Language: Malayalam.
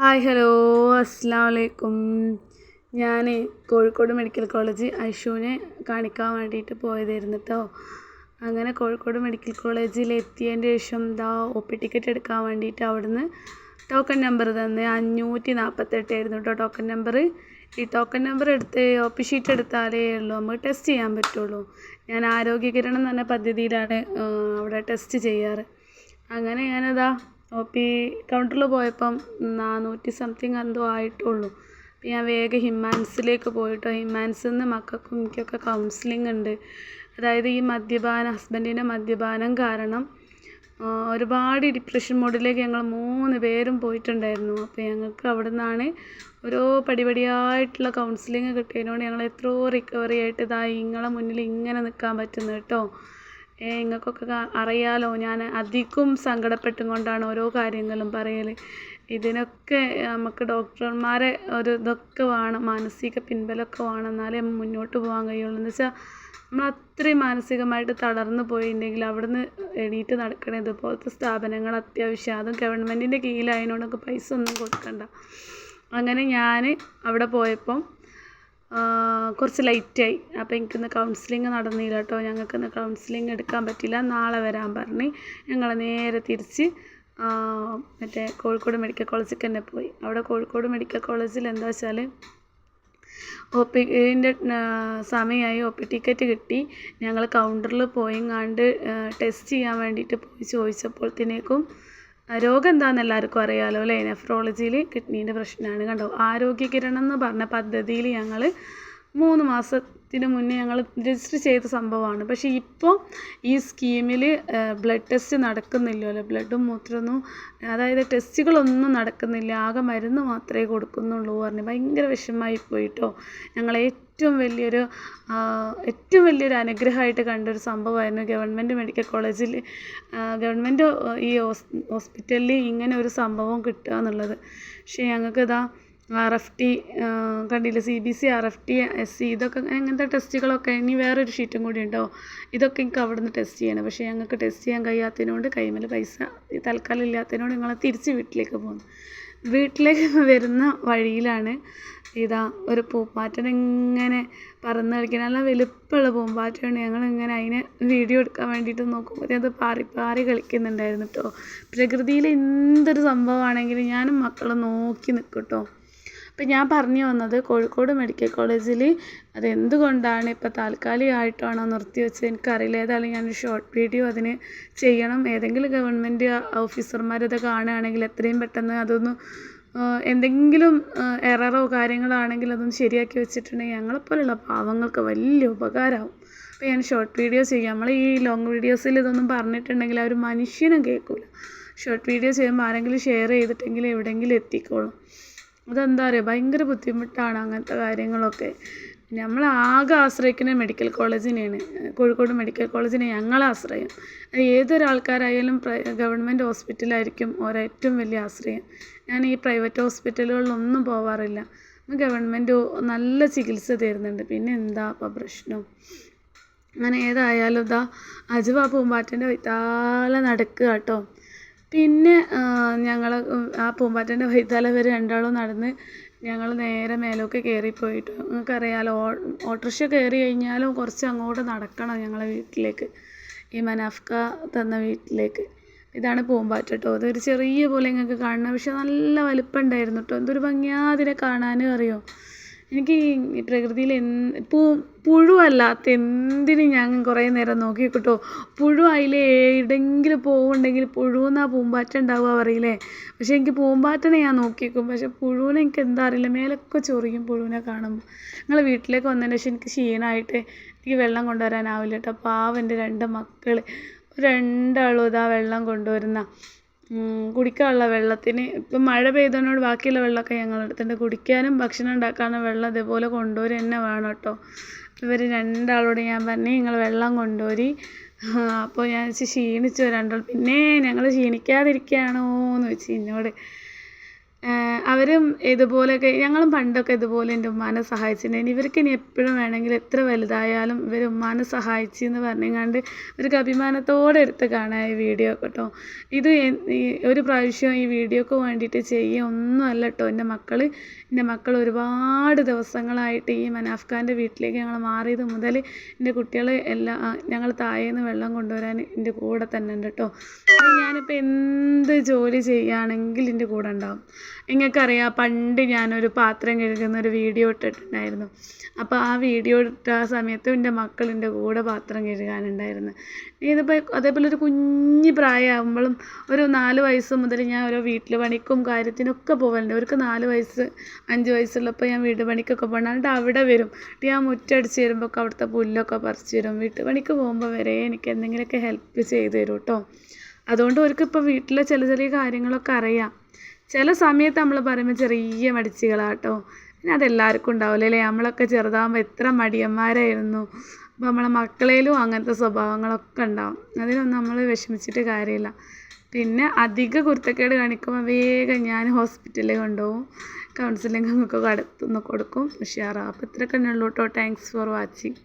Hi hello. അസ്സാം വലൈക്കും ഞാൻ കോഴിക്കോട് മെഡിക്കൽ കോളേജ് ഐഷുവിനെ കാണിക്കാൻ വേണ്ടിയിട്ട് പോയതായിരുന്നു കേട്ടോ അങ്ങനെ കോഴിക്കോട് മെഡിക്കൽ കോളേജിൽ എത്തിയതിന്റെ ശേഷം ദാ ഒ പി ടിക്കറ്റ് എടുക്കാൻ വേണ്ടിയിട്ട് അവിടുന്ന് ടോക്കൺ നമ്പർ തന്ന്. അഞ്ഞൂറ്റി നാൽപ്പത്തെട്ടായിരുന്നു കേട്ടോ ടോക്കൺ നമ്പർ. ഈ ടോക്കൺ നമ്പർ എടുത്ത് ഒ പി ഷീറ്റ് എടുത്താലേ ഉള്ളൂ. നമുക്ക് ടെസ്റ്റ് ചെയ്യാൻ പറ്റുള്ളൂ. ഞാൻ ആരോഗ്യകിരണം എന്ന് പദ്ധതിയിലാണ് അവിടെ ടെസ്റ്റ് ചെയ്യാറ്. അങ്ങനെ ഞാനതാ ഒ പി കൗണ്ടറിൽ പോയപ്പം നാനൂറ്റി സംതിങ് എന്തോ ആയിട്ടുള്ളൂ. അപ്പം ഞാൻ വേഗം ഹിമാൻസിലേക്ക് പോയിട്ടോ. ഹിമാൻസിൽ നിന്ന് മക്കൾക്കും എനിക്കൊക്കെ കൗൺസിലിംഗ് ഉണ്ട്. അതായത് ഈ മദ്യപാനം ഹസ്ബൻഡിന്റെ മദ്യപാനം കാരണം ഒരുപാട് ഡിപ്രഷൻ മോഡിലേക്ക് ഞങ്ങൾ മൂന്ന് പേരും പോയിട്ടുണ്ടായിരുന്നു. അപ്പോൾ ഞങ്ങൾക്ക് അവിടെ നിന്നാണ് ഓരോ പടിപടിയായിട്ടുള്ള കൗൺസിലിംഗ് കിട്ടിയതിനോട് ഞങ്ങൾ എത്രയോ റിക്കവറി ആയിട്ട് ഇതാ നിങ്ങളെ മുന്നിൽ ഇങ്ങനെ നിൽക്കാൻ പറ്റുന്നു കേട്ടോ. നിങ്ങൾക്കൊക്കെ അറിയാലോ ഞാൻ അധികം സങ്കടപ്പെട്ടും കൊണ്ടാണ് ഓരോ കാര്യങ്ങളും പറയൽ ഇതിനൊക്കെ നമുക്ക് ഡോക്ടർമാരെ ഒരു ഇതൊക്കെ വേണം മാനസിക പിൻബലമൊക്കെ വേണം എന്നാലേ മുന്നോട്ട് പോകാൻ കഴിയുള്ളൂ. എന്ന് വെച്ചാൽ നമ്മൾ അത്രയും മാനസികമായിട്ട് തളർന്നു പോയിട്ടുണ്ടെങ്കിൽ അവിടുന്ന് എണീറ്റ് നടക്കണ ഇതുപോലത്തെ സ്ഥാപനങ്ങൾ അത്യാവശ്യം അതും ഗവൺമെന്റിന്റെ കീഴിലായതുകൊണ്ട് നമുക്ക് പൈസ ഒന്നും കൊടുക്കണ്ട. അങ്ങനെ ഞാൻ അവിടെ പോയപ്പം കുറച്ച് ലൈറ്റായി അപ്പോൾ എനിക്കിന്ന് കൗൺസിലിംഗ് നടന്നില്ല കേട്ടോ ഞങ്ങൾക്കിന്ന് കൗൺസിലിംഗ് എടുക്കാൻ പറ്റില്ല. നാളെ വരാൻ പറഞ്ഞ് ഞങ്ങൾ നേരെ തിരിച്ച് മറ്റേ കോഴിക്കോട് മെഡിക്കൽ കോളേജിൽ തന്നെ പോയി. അവിടെ കോഴിക്കോട് മെഡിക്കൽ കോളേജിൽ എന്താ വെച്ചാൽ ഒ പിന്റെ സമയമായി ഒ പി ടിക്കറ്റ് കിട്ടി. ഞങ്ങൾ കൗണ്ടറിൽ പോയിങ്ങാണ്ട് ടെസ്റ്റ് ചെയ്യാൻ വേണ്ടിയിട്ട് പോയി ചോദിച്ചപ്പോഴത്തേക്കും രോഗം എന്താണെന്ന് എല്ലാവർക്കും അറിയാലോ അല്ലേ? നെഫ്രോളജിയിൽ കിഡ്നീന്റെ പ്രശ്നമാണ്. കണ്ടോ? ആരോഗ്യ കിരണം എന്ന് പറഞ്ഞ പദ്ധതിയിൽ ഞങ്ങൾ മൂന്ന് മാസത്തിന് മുന്നേ ഞങ്ങൾ രജിസ്റ്റർ ചെയ്ത സംഭവമാണ്. പക്ഷേ ഇപ്പോൾ ഈ സ്കീമിൽ ബ്ലഡ് ടെസ്റ്റ് നടക്കുന്നില്ലല്ലോ. ബ്ലഡും മൂത്രമൊന്നും അതായത് ടെസ്റ്റുകളൊന്നും നടക്കുന്നില്ല. ആകെ മരുന്ന് മാത്രമേ കൊടുക്കുന്നുള്ളൂ പറഞ്ഞു ഭയങ്കര വിഷമമായി പോയിട്ടോ. ഞങ്ങൾ ഏറ്റവും വലിയൊരു ഏറ്റവും വലിയൊരു അനുഗ്രഹമായിട്ട് കണ്ടൊരു സംഭവമായിരുന്നു ഗവൺമെന്റ് മെഡിക്കൽ കോളേജിൽ ഗവൺമെന്റ് ഈ ഹോസ്പിറ്റലിൽ ഇങ്ങനെ ഒരു സംഭവം കിട്ടുക എന്നുള്ളത്. പക്ഷേ ഞങ്ങൾക്ക് ഇതാ ആർ എഫ് ടി കണ്ടില്ല? C B C R F T S C ഇതൊക്കെ അങ്ങനത്തെ ടെസ്റ്റുകളൊക്കെ ഇനി വേറൊരു ഷീറ്റും കൂടി ഉണ്ടോ? ഇതൊക്കെ എനിക്ക് അവിടെ നിന്ന് ടെസ്റ്റ് ചെയ്യണം. പക്ഷേ ഞങ്ങൾക്ക് ടെസ്റ്റ് ചെയ്യാൻ കഴിയാത്തതിനോണ്ട് കൈമൽ പൈസ തൽക്കാലം ഇല്ലാത്തതിനോട് ഞങ്ങൾ തിരിച്ച് വീട്ടിലേക്ക് പോകുന്നു വീട്ടിലേക്ക് വരുന്ന വഴിയിലാണ് ഇതാ ഒരു പൂമ്പാറ്റൻ ഇങ്ങനെ പറന്ന് കളിക്കണം. നല്ല വലുപ്പമുള്ള പൂമ്പാറ്റയാണ്. ഞങ്ങൾ ഇങ്ങനെ അതിനെ വീഡിയോ എടുക്കാൻ വേണ്ടിയിട്ട് നോക്കുമ്പോൾ അത് പാറി പാറി കളിക്കുന്നുണ്ടായിരുന്നു കേട്ടോ പ്രകൃതിയിൽ എന്തൊരു സംഭവമാണെങ്കിലും ഞാനും മക്കളും നോക്കി നിൽക്കും കേട്ടോ അപ്പം ഞാൻ പറഞ്ഞു വന്നത് കോഴിക്കോട് മെഡിക്കൽ കോളേജിൽ അതെന്തുകൊണ്ടാണ് ഇപ്പോൾ താൽക്കാലികമായിട്ടാണോ നിർത്തി വെച്ചത്? എനിക്കറിയില്ല. ഏതായാലും ഞാൻ ഷോർട്ട് വീഡിയോ അതിന് ചെയ്യണം. ഏതെങ്കിലും ഗവൺമെന്റ് ഓഫീസർമാരത് കാണുകയാണെങ്കിൽ എത്രയും പെട്ടെന്ന് അതൊന്ന് എന്തെങ്കിലും എററോ കാര്യങ്ങളാണെങ്കിൽ അതൊന്ന് ശരിയാക്കി വെച്ചിട്ടുണ്ടെങ്കിൽ ഞങ്ങളെപ്പോലുള്ള പാവങ്ങൾക്ക് വലിയ ഉപകാരമാവും. അപ്പോൾ ഞാൻ ഷോർട്ട് വീഡിയോ ചെയ്യാം. നമ്മൾ ഈ ലോങ് വീഡിയോസിൽ ഇതൊന്നും പറഞ്ഞിട്ടുണ്ടെങ്കിൽ ആ ഒരു മനുഷ്യനും കേൾക്കില്ല ഷോർട്ട് വീഡിയോ ചെയ്യുമ്പോൾ ആരെങ്കിലും ഷെയർ ചെയ്തിട്ടെങ്കിൽ എവിടെയെങ്കിലും എത്തിക്കോളും. അതെന്താ പറയുക ഭയങ്കര ബുദ്ധിമുട്ടാണ് അങ്ങനത്തെ കാര്യങ്ങളൊക്കെ. നമ്മൾ ആകെ ആശ്രയിക്കുന്നത് മെഡിക്കൽ കോളേജിനെയാണ് കോഴിക്കോട് മെഡിക്കൽ കോളേജിനെ ഞങ്ങൾ ആശ്രയം. ഏതൊരാൾക്കാരായാലും ഗവൺമെന്റ് ഹോസ്പിറ്റലായിരിക്കും ഓരോ ഏറ്റവും വലിയ ആശ്രയം. ഞാൻ ഈ പ്രൈവറ്റ് ഹോസ്പിറ്റലുകളിലൊന്നും പോവാറില്ല. ഗവൺമെന്റ് നല്ല ചികിത്സ തരുന്നുണ്ട്. പിന്നെ എന്താ അപ്പോൾ പ്രശ്നം? അങ്ങനെ ഏതായാലും ഇതാ അജുവ പൂമ്പാറ്റന്റെ വൈത്താലെ നടക്കുക കേട്ടോ. പിന്നെ ഞങ്ങൾ ആ പൂമ്പാറ്റേന്റെ വൈത്താലെ ഇവർ രണ്ടാളും നടന്ന് ഞങ്ങൾ നേരെ മേലോക്ക് കയറിപ്പോയിട്ട് നിങ്ങൾക്കറിയാലോ ഓ ഓട്ടോറിക്ഷ കയറി കഴിഞ്ഞാലും കുറച്ച് അങ്ങോട്ട് നടക്കണം ഞങ്ങളെ വീട്ടിലേക്ക്. ഈ മനാഫ്ക തന്ന വീട്ടിലേക്ക്. ഇതാണ് പൂമ്പാറ്റ കേട്ടോ അതൊരു ചെറിയ പോലെ നിങ്ങൾക്ക് കാണണം പക്ഷെ നല്ല വലിപ്പം ഉണ്ടായിരുന്നു കേട്ടോ എന്തൊരു ഭംഗിയാ അതിനെ കാണാനും അറിയോ? എനിക്ക് ഈ പ്രകൃതിയിൽ എന്ത് പൂ പുഴുവല്ലാത്ത എന്തിനും ഞാൻ കുറേ നേരം നോക്കി കേട്ടോ പുഴു അതിൽ എവിടെയെങ്കിലും പോവുണ്ടെങ്കിൽ പുഴുവെന്നാ പൂമ്പാറ്റ ഉണ്ടാവുക പറയില്ലേ? പക്ഷേ എനിക്ക് പൂമ്പാറ്റനെ ഞാൻ നോക്കി നിൽക്കും പക്ഷേ പുഴുവിനെ എനിക്ക് എന്താ അറിയില്ല. മേലൊക്കെ ചൊറിയും പുഴുവിനെ കാണുമ്പോൾ നിങ്ങൾ വീട്ടിലേക്ക് വന്നതിന് ശേഷം എനിക്ക് ക്ഷീണമായിട്ട് എനിക്ക് വെള്ളം കൊണ്ടുവരാനാവില്ല കേട്ടോ. പാവം എന്റെ രണ്ട് മക്കൾ രണ്ടാളും ഇതാ വെള്ളം കൊണ്ടുവരുന്ന. കുടിക്കാനുള്ള വെള്ളത്തിന്. ഇപ്പം മഴ പെയ്തതിനോട് ബാക്കിയുള്ള വെള്ളമൊക്കെ ഞങ്ങൾ എടുത്തിട്ടുണ്ട്. കുടിക്കാനും ഭക്ഷണം ഉണ്ടാക്കാനും വെള്ളം ഇതേപോലെ കൊണ്ടുവരിക തന്നെ വേണം കേട്ടോ. ഇവർ രണ്ടാളോട് ഞാൻ പറഞ്ഞു നിങ്ങൾ വെള്ളം കൊണ്ടുവരി. അപ്പോൾ ഞാൻ ക്ഷീണിച്ചു രണ്ടാൾ പിന്നെ ഞങ്ങൾ ക്ഷീണിക്കാതിരിക്കുകയാണോ? എന്ന് വെച്ച് എന്നോട്. അവരും ഇതുപോലെയൊക്കെ ഞങ്ങളും പണ്ടൊക്കെ ഇതുപോലെ എന്റെ ഉമ്മാനെ സഹായിച്ചിട്ടുണ്ടായിരുന്നു ഇവർക്ക് ഇനി എപ്പോഴും വേണമെങ്കിൽ എത്ര വലുതായാലും ഇവർ ഉമ്മാനെ സഹായിച്ചു എന്ന് പറഞ്ഞെങ്ങാണ്ട് ഇവർക്ക് അഭിമാനത്തോടെ എടുത്ത് കാണാം ഈ വീഡിയോ കേട്ടോ. ഇത് ഒരു പ്രാവശ്യം ഈ വീഡിയോക്ക് വേണ്ടിയിട്ട് ചെയ്യുക ഒന്നുമല്ല കേട്ടോ. എന്റെ മക്കൾ എന്റെ മക്കൾ ഒരുപാട് ദിവസങ്ങളായിട്ട് ഈ മനാഫ് ഖാന്റെ വീട്ടിലേക്ക് ഞങ്ങൾ മാറിയത് മുതൽ എന്റെ കുട്ടികൾ എല്ലാം ഞങ്ങൾ താഴേന്ന് വെള്ളം കൊണ്ടുവരാൻ എന്റെ കൂടെ തന്നെ ഉണ്ട് കേട്ടോ. ഞാനിപ്പോൾ എന്ത് ജോലി ചെയ്യുകയാണെങ്കിൽ എന്റെ കൂടെ ഉണ്ടാവും. നിങ്ങൾക്കറിയാം പണ്ട് ഞാനൊരു പാത്രം കഴുകുന്ന ഒരു വീഡിയോ ഇട്ടിട്ടുണ്ടായിരുന്നു. അപ്പോൾ ആ വീഡിയോ ഇട്ട ആ സമയത്ത് എന്റെ മക്കൾ കൂടെ പാത്രം കഴുകാനുണ്ടായിരുന്നു. ഇതിപ്പോൾ അതേപോലെ ഒരു കുഞ്ഞു പ്രായമാകുമ്പോഴും ഒരു നാല് വയസ്സ് മുതൽ ഞാൻ ഓരോ വീട്ടിൽ പണിക്കും കാര്യത്തിനൊക്കെ പോകലുണ്ട് അവർക്ക് നാല് വയസ്സ് അഞ്ച് വയസ്സുള്ളപ്പോൾ ഞാൻ വീട് പണിക്കൊക്കെ പോകണം. അവിടെ വരും. ഞാൻ മുറ്റടിച്ച് വരുമ്പോൾ അവിടുത്തെ പുല്ലൊക്കെ പറിച്ച് തരും. വീട്ടു പണിക്ക് പോകുമ്പോൾ വരെ എനിക്ക് എന്തെങ്കിലുമൊക്കെ ഹെൽപ്പ് ചെയ്ത് തരും കേട്ടോ. അതുകൊണ്ട് അവർക്ക് ഇപ്പോൾ വീട്ടിലെ ചില ചെറിയ കാര്യങ്ങളൊക്കെ അറിയാം. ചില സമയത്ത് നമ്മൾ പറയുമ്പോൾ ചെറിയ മടിച്ചുകളാട്ടോ. പിന്നെ അതെല്ലാവർക്കും ഉണ്ടാവില്ല അല്ലേ? നമ്മളൊക്കെ ചെറുതാകുമ്പോൾ എത്ര മടിയന്മാരായിരുന്നു. അപ്പോൾ നമ്മളെ മക്കളേലും അങ്ങനത്തെ സ്വഭാവങ്ങളൊക്കെ ഉണ്ടാവും. അതിനൊന്നും നമ്മൾ വിഷമിച്ചിട്ട് കാര്യമില്ല. പിന്നെ അധിക കുരുത്തക്കേട് കാണിക്കുമ്പോൾ വേഗം ഞാൻ ഹോസ്പിറ്റലിൽ കൊണ്ടുപോകും. കൗൺസിലിംഗ് ഒക്കെ കൊടുക്കും. ഉഷാറാവും അപ്പോൾ ഇത്രയൊക്കെ ഉള്ളൂ കേട്ടോ താങ്ക്സ് ഫോർ വാച്ചിങ്